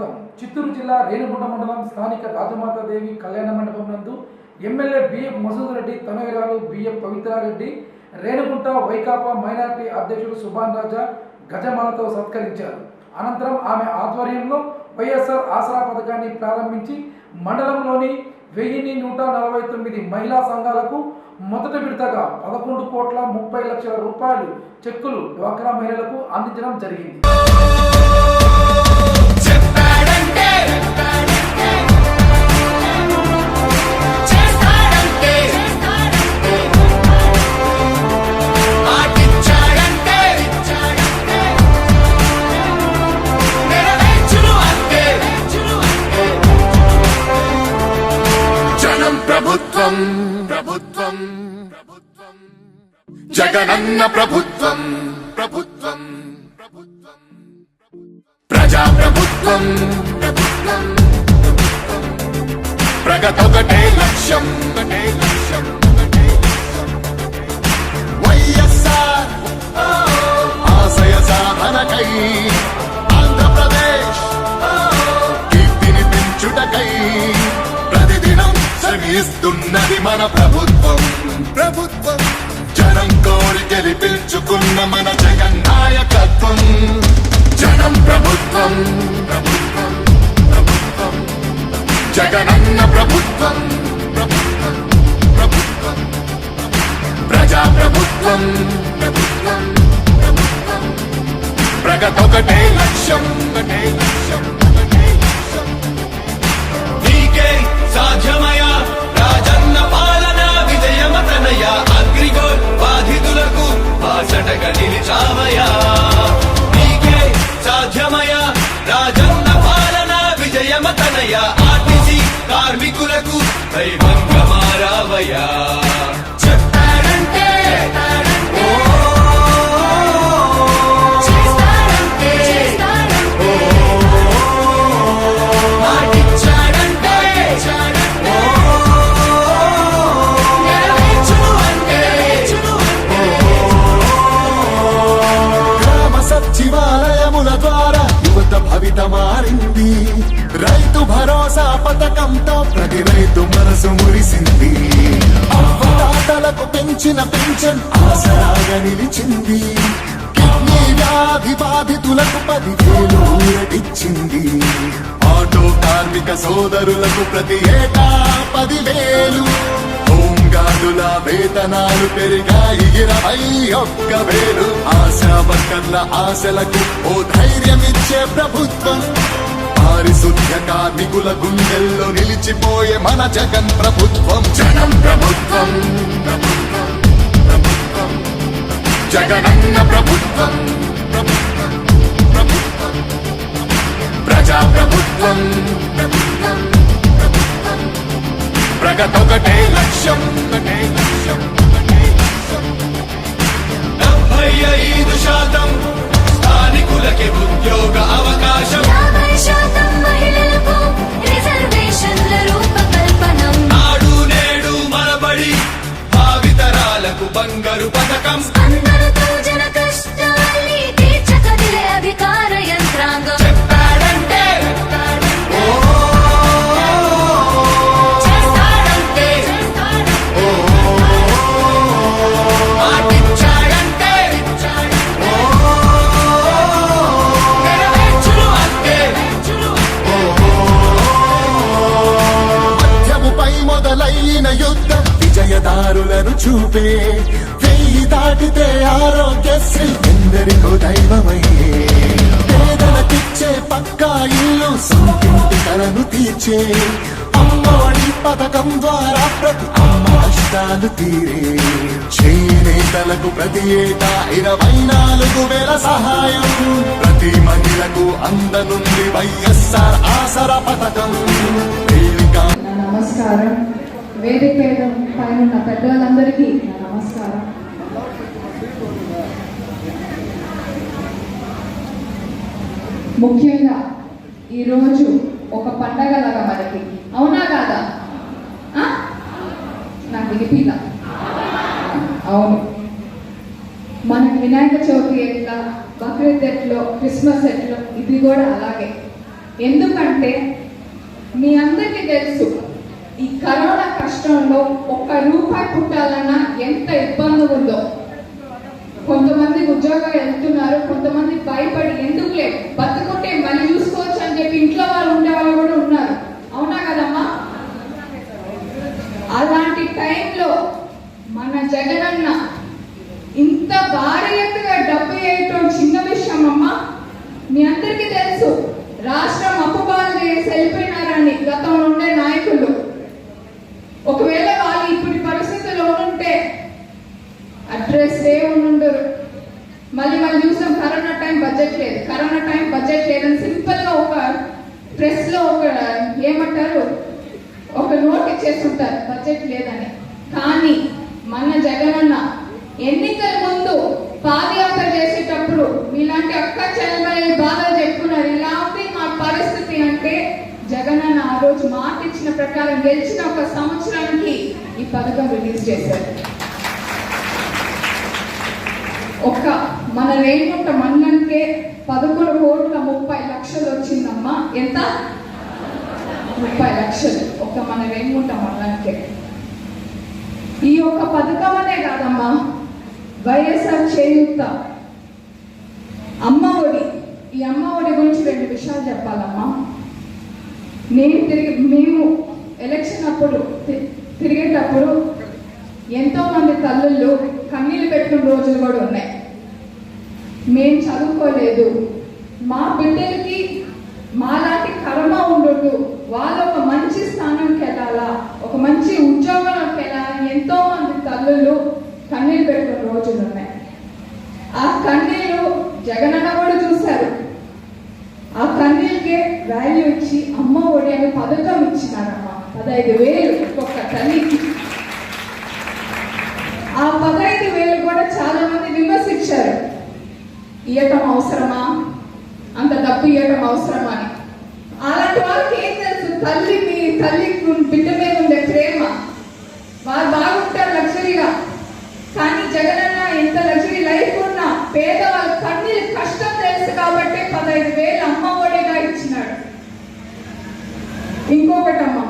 స్వాగతం చిత్తూరు జిల్లా రేణుగుంట మండలం స్థానిక రాజమాతాదేవి కళ్యాణ మండపం నందు ఎమ్మెల్యే బిఎం మసూద్ రెడ్డి తనయురాలు బిఎం పవిత్రారెడ్డి రేణుగుంట వైకాపా మైనార్టీ అధ్యక్షుడు సుభాన్ రాజా గజమాలతో సత్కరించారు. అనంతరం ఆమె ఆధ్వర్యంలో వైఎస్ఆర్ ఆసరా పథకాన్ని ప్రారంభించి మండలంలోని వెయ్యిన్ని నూట నలభై తొమ్మిది మహిళా సంఘాలకు మొదటి విడతగా పదకొండు కోట్ల ముప్పై లక్షల రూపాయలు చెక్కులు డ్వాక్రా మహిళలకు అందించడం జరిగింది. జగనన్న ప్రభుత్వం. ప్రభుత్వం. ప్రభుత్వం ప్రజా ప్రభుత్వం. ప్రభుత్వం ప్రగతొకటే లక్ష్యం ఒకటే లక్ష్యం. ఒకటే లక్ష్యం. వైఎస్ఆర్ ఆశయ సాధనకై ఆంధ్రప్రదేశ్ కీర్తిని పెంచుటకై ప్రతిదినం శ్రమిస్తున్నది మన ప్రభుత్వం. ప్రభుత్వం. జనం కోరి గెలిపించుకున్న మన జగన్ నాయకత్వం. జనం ప్రభుత్వం ప్రభుత్వం ప్రభుత్వం జగనన్న ప్రభుత్వం ప్రభుత్వం ప్రభుత్వం ప్రజా ప్రభుత్వం ప్రభుత్వం ప్రభుత్వం. ప్రగతొకటే లక్ష్యం ఒకటే లక్ష్యం ఒకటే లక్ష్యం. నీకే సాధ్యమయ రాజన్న బాసటగా నిలిచావయా నీకే సాధ్యమయా? రాజన్న పాలన విజయమతనయ? ఆర్టీసీ కార్మికులకు దైవంగా మారావయా అవ్వదాతలకు పెన్షన్ ఆసరాగా నిలిచింది. కిడ్నీ వ్యాధి బాధితులకు పదివేలు ఊరటిచ్చింది. ఆటో కార్మిక సోదరులకు ప్రతి ఏటా పదివేలు. హోంగార్డుల వేతనాలు పెరిగాయి ఇరవై ఒక్క వేలు. ఆశా వర్కర్ల ఆశలకు ఓ ధైర్యమిచ్చే ప్రభుత్వం. పారిశుద్ధ్య కార్మికుల గుండెల్లో నిలిచిపోయే మన జగన్ ప్రభుత్వం. జనం ప్రభుత్వం ప్రభుత్వం. జగనన్న ప్రభుత్వం ప్రజా ప్రభుత్వం ప్రగతొకటే లక్ష్యం ఒకటే లక్ష్యం ఒకటే లక్ష్యం. డెబ్బై ఐదు శాతం స్థానికులకి ఉద్యోగ అవకాశం. యాభై శాతం యుద్ధ విజయదారులను చూపే వెయ్యి దాటితే ఆరోగ్యశ్రీ ఎందరికో దైవమయ్యే. పేదలకిచ్చే పక్కా ఇల్లు సొంతింటి కలను తీర్చే. అమ్మఒడి పథకం ద్వారా ప్రతి అమ్మ కష్టాలు తీరే. చేనేతలకు ప్రతి ఏటా ఇరవై నాలుగు వేల సహాయం. ప్రతి మహిళకు అందనుంది వైఎస్ఆర్ ఆసర పథకం. నమస్కారం. వేదిక పైన పైన ఉన్న పెద్దలందరికీ నా నమస్కారం. ముఖ్యంగా ఈరోజు ఒక పండగ లాగా మనకి. అవునా కాదా? నాకు వినిపిదా అవును. మనకి వినాయక చవితి ఎట్లా బక్రీద్ ఎట్లో క్రిస్మస్ ఎట్లో ఇది కూడా అలాగే. ఎందుకంటే మీ అందరికీ తెలుసు ఈ కరోనా కష్టంలో ఒక్క రూపాయి పుట్టాలన్నా ఎంత ఇబ్బంది ఉందో. కొంతమంది ఉద్యోగాలు వెళ్తున్నారు కొంతమంది భయపడి ఎందుకులే? బతుకుంటే మళ్ళీ చూసి అని చెప్పి ఇంట్లో వాళ్ళు ఉండే వాళ్ళు కూడా ఉన్నారు అవునా కదమ్మా అలాంటి టైంలో మన జగనన్న ఇంత భారీ ఎత్తుగా డబ్బు వేయటం చిన్న విషయం అమ్మా మీ అందరికీ తెలుసు రాష్ట్రం అప్పుబాలు చేసి వెళ్ళిపోయినారని గతంలో ఉండే నాయకులు ఒకవేళ వాళ్ళు ఇప్పుడు పరిస్థితిలో ఉంటే అడ్రస్ ఏ ఉండరు మళ్ళీ మళ్ళీ చూసాం కరోనా టైం బడ్జెట్ లేదు. కరోనా టైం బడ్జెట్ లేదని సింపుల్గా ఒక ప్రెస్లో ఒక ఏమంటారు? ఒక నోట్ ఇచ్చేస్తుంటారు బడ్జెట్ లేదని. కానీ మన జగనన్న ఎన్నికల ముందు పాదయాత్ర చేసేటప్పుడు మీలాంటి అక్క చెల్లెమని బాధలు చెప్పుకున్నారు. ఇలా ఉంది మా పరిస్థితి అంటే జగనన్న ఆ రోజు మాట ఇచ్చిన ప్రకారం గెలిచిన ఒక సంవత్సరానికి ఈ పథకం రిలీజ్ చేశారు. ఒక్క మన రేణుకుంట మండలంకే పదకొండు కోట్ల ముప్పై లక్షలు వచ్చిందమ్మా. ఎంత? ముప్పై లక్షలు ఒక మన రేణుకుంట మండలానికే ఈ యొక్క పథకం అనే కాదమ్మా. వైఎస్ఆర్ చేయుత. అమ్మ ఒడి ఈ అమ్మ ఒడి గురించి రెండు విషయాలు చెప్పాలమ్మా. నేను తిరిగి మేము ఎలక్షన్ అప్పుడు తి- తిరిగేటప్పుడు ఎంతో మంది తల్లుళ్ళు కన్నీళ్ళు పెట్టిన రోజులు కూడా ఉన్నాయి. మేము చదువుకోలేదు. మా బిడ్డలకి మాలాంటి కర్మ ఉండదు వాళ్ళు ఒక మంచి స్థానంకి వెళ్ళాలా ఒక మంచి ఉద్యోగంలోకి వెళ్ళాలని ఎంతో మంది తల్లులు కన్నీళ్ళు పెట్టిన రోజులు ఉన్నాయి ఆ కన్నీళ్ళు జగనన్న కూడా చూశారు. ఆ కన్నీళ్ళకే వాల్యూ ఇచ్చి అమ్మ ఒడి అనే పథకం ఇచ్చినారమ్మ. పదహైదు వేలు ఒక్కొక్క తల్లికి. ఆ పదహైదు వేలు కూడా చాలా మంది విమర్శించారు. ఇవ్వటం అవసరమా? అంత డబ్బు ఇవ్వటం అవసరమా అని. అలాంటి వాళ్ళకి ఏం తెలుసు? తల్లి మీ తల్లి బిడ్డ మీద ఉండే ప్రేమ. వారు బాగుంటారు లగ్జరీగా. కానీ జగనన్న ఎంత లగ్జరీ లైఫ్ ఉన్నా పేదవాళ్ళ కన్నీళ్ళు కష్టం తెలుసు కాబట్టి పదహైదు వేలు అమ్మ ఒడిగా ఇచ్చినాడు. ఇంకొకటమ్మా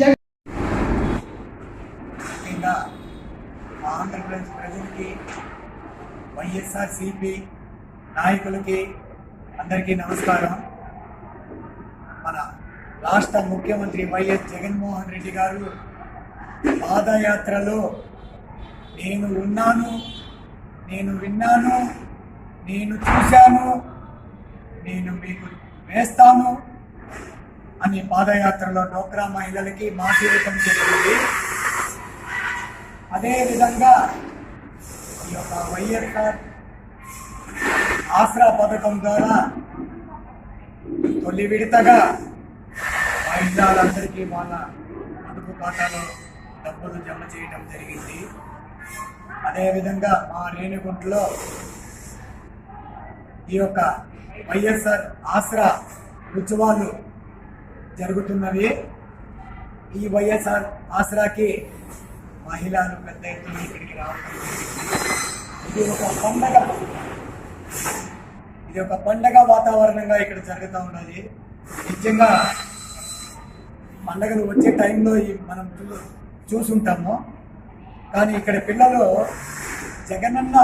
జగ ముఖ్యంగా ఆంధ్రప్రదేశ్ ప్రజలకి వైఎస్ఆర్సిపి నాయకులకి అందరికీ నమస్కారం. మన రాష్ట్ర ముఖ్యమంత్రి వైఎస్ జగన్మోహన్ రెడ్డి గారు పాదయాత్రలో నేను ఉన్నాను నేను విన్నాను నేను చూశాను నేను మీకు వేస్తాను అని పాదయాత్రలో డోక్రా మహిళలకి మాటివ్వటం జరిగింది అదేవిధంగా ఈ యొక్క వైఎస్ఆర్ ఆసరా పథకం ద్వారా తొలి విడతగా మహిళలందరికీ వాళ్ళ పొదుపు ఖాతాలో డబ్బులు జమ చేయడం జరిగింది. అదేవిధంగా మా రేణిగుంటలో ఈ యొక్క వైఎస్ఆర్ ఆసరా ఉత్సవాలు జరుగుతున్నవి. ఈ వైఎస్ఆర్ ఆసరాకి మహిళలు పెద్ద ఎత్తున ఇక్కడికి రావడం ఇది ఒక పండగ ఇది ఒక పండగ వాతావరణంగా ఇక్కడ జరుగుతూ ఉన్నది నిజంగా పండగలు వచ్చే టైంలో మనం చూ చూసుంటాము. కానీ ఇక్కడ పిల్లలు జగనన్న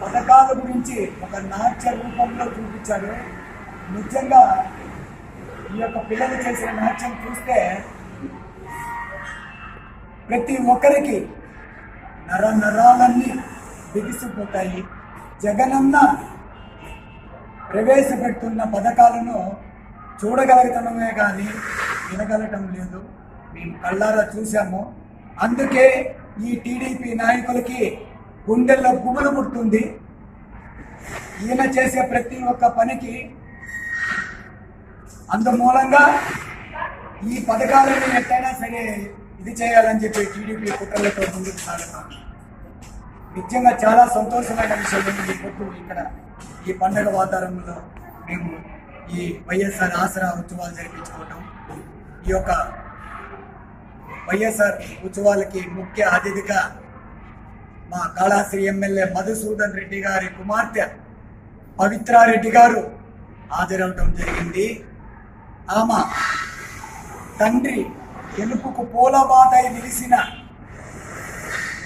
పథకాల గురించి ఒక నాట్య రూపంలో చూపించారు నిజంగా ఈ యొక్క పిల్లలు చేసిన నాట్యం చూస్తే ప్రతి ఒక్కరికి నర నరాలన్నీ బిగిసిపోతాయి. జగనన్న ప్రవేశపెడుతున్న పథకాలను చూడగలుగుతున్నామే కానీ వినగలటం లేదు. మేము కళ్ళారా చూసాము అందుకే ఈ టీడీపీ నాయకులకి గుండెల్లో గుబులు పుడుతుంది. ఈయన చేసే ప్రతి ఒక్క పనికి అందుమూలంగా ఈ పథకాలను ఎట్టయినా సరే ఇది చేయాలని చెప్పి టీడీపీ కుట్రలతో ముందుకు సాగుతాను. నిజంగా చాలా సంతోషమైన విషయం ఈ పొద్దు ఇక్కడ ఈ పండగ వాతావరణంలో మేము ఈ వైఎస్ఆర్ ఆసరా ఉత్సవాలు జరిపించుకోవటం ఈ యొక్క వైఎస్ఆర్ ఉత్సవాలకి ముఖ్య అతిథిగా మా కాళాశ్రీ ఎమ్మెల్యే మధుసూదన్ రెడ్డి గారి కుమార్తె పవిత్రారెడ్డి గారు హాజరవటం జరిగింది. ఆమె తండ్రి గెలుపుకు పూలబాటై నిలిసిన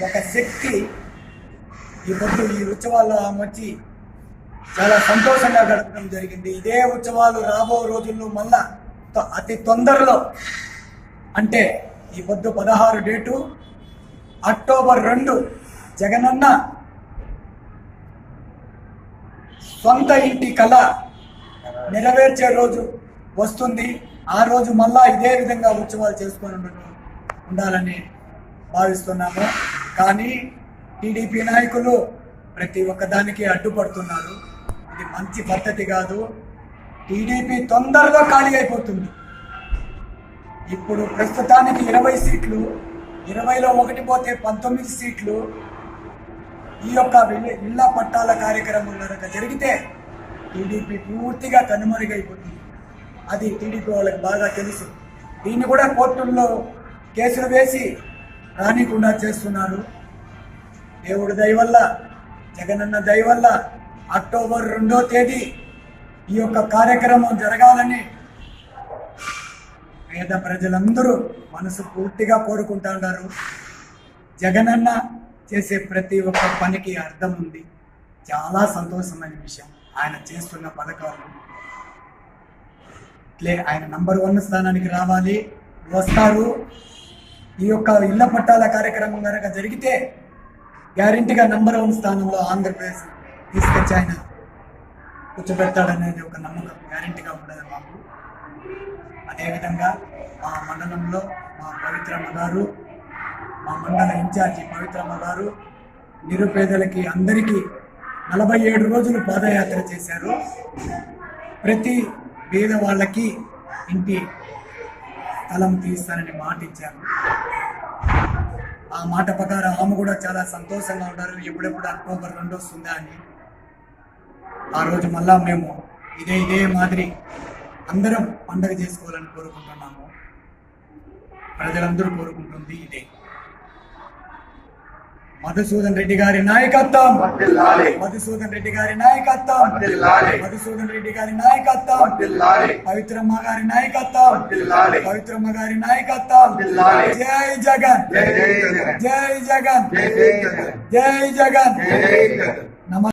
ఒక శక్తి ఈ పొద్దు ఈ ఉత్సవాల్లో ఆమె వచ్చి చాలా సంతోషంగా గడపడం జరిగింది. ఇదే ఉత్సవాలు రాబో రోజుల్లో మళ్ళా అతి తొందరలో అంటే ఈ పొద్దు పదహారు డేటు అక్టోబర్ రెండు జగనన్న సొంత ఇంటి కళ నెరవేర్చే రోజు వస్తుంది. ఆ రోజు మళ్ళా ఇదే విధంగా ఉత్సవాలు చేసుకొని ఉండాలని భావిస్తున్నాము. కానీ టీడీపీ నాయకులు ప్రతి ఒక్కదానికి అడ్డుపడుతున్నారు. ఇది మంచి పద్ధతి కాదు. టీడీపీ తొందరగా ఖాళీ అయిపోతుంది. ఇప్పుడు ప్రస్తుతానికి ఇరవై సీట్లు ఇరవైలో ఒకటి పోతే పంతొమ్మిది సీట్లు. ఈ యొక్క ఇళ్ళ పట్టాల కార్యక్రమం కనుక జరిగితే టీడీపీ పూర్తిగా కనుమరుగైపోతుంది. అది టీడీపీ వాళ్ళకి బాగా తెలుసు. దీన్ని కూడా కోర్టుల్లో కేసులు వేసి రానికుండా చేస్తున్నారు. దేవుడి దయవల్ల జగనన్న దయవల్ల అక్టోబర్ రెండో తేదీ ఈ యొక్క కార్యక్రమం జరగాలని పేద ప్రజలందరూ మనసు పూర్తిగా కోరుకుంటున్నారు జగనన్న చేసే ప్రతి ఒక్క పనికి అర్థం ఉంది. చాలా సంతోషమైన విషయం. ఆయన చేస్తున్న పథకాలు. లే ఆయన నంబర్ వన్ స్థానానికి రావాలి. వస్తారు. ఈ యొక్క ఇళ్ళ పట్టాల కార్యక్రమం కనుక జరిగితే గ్యారంటీగా నంబర్ వన్ స్థానంలో ఆంధ్రప్రదేశ్ తీసుకొచ్చి ఆయన కూర్చోబెడతాడనేది ఒక నమ్మకం గ్యారంటీగా ఉండదు మాకు అదేవిధంగా మా మండలంలో మా పవిత్రమ్మ గారు మా మండల ఇన్ఛార్జి పవిత్రమ్మ గారు నిరుపేదలకి అందరికీ నలభై ఏడు రోజులు పాదయాత్ర చేశారు. ప్రతి పేద వాళ్ళకి ఇంటి స్థలం తీస్తానని మాట ఇచ్చారు. ఆ మాట ప్రకారం ఆమె కూడా చాలా సంతోషంగా ఉన్నారు. ఎప్పుడెప్పుడు అక్టోబర్ రెండు వస్తుందా అని ఆ రోజు మళ్ళా మేము ఇదే ఇదే మాదిరి అందరం పండగ చేసుకోవాలని కోరుకుంటున్నాము. ప్రజలందరూ కోరుకుంటుంది ఇదే. మధుసూదన్ రెడ్డి గారి నాయకత్వం. మధుసూదన్ రెడ్డి గారి నాయకత్వం. మధుసూదన్ రెడ్డి గారి నాయకత్వం. పవిత్రమ్మ గారి నాయకత్వం. పవిత్రమ్మ గారి నాయకత్వం. జై జగన్. జై జగన్. జై జగన్.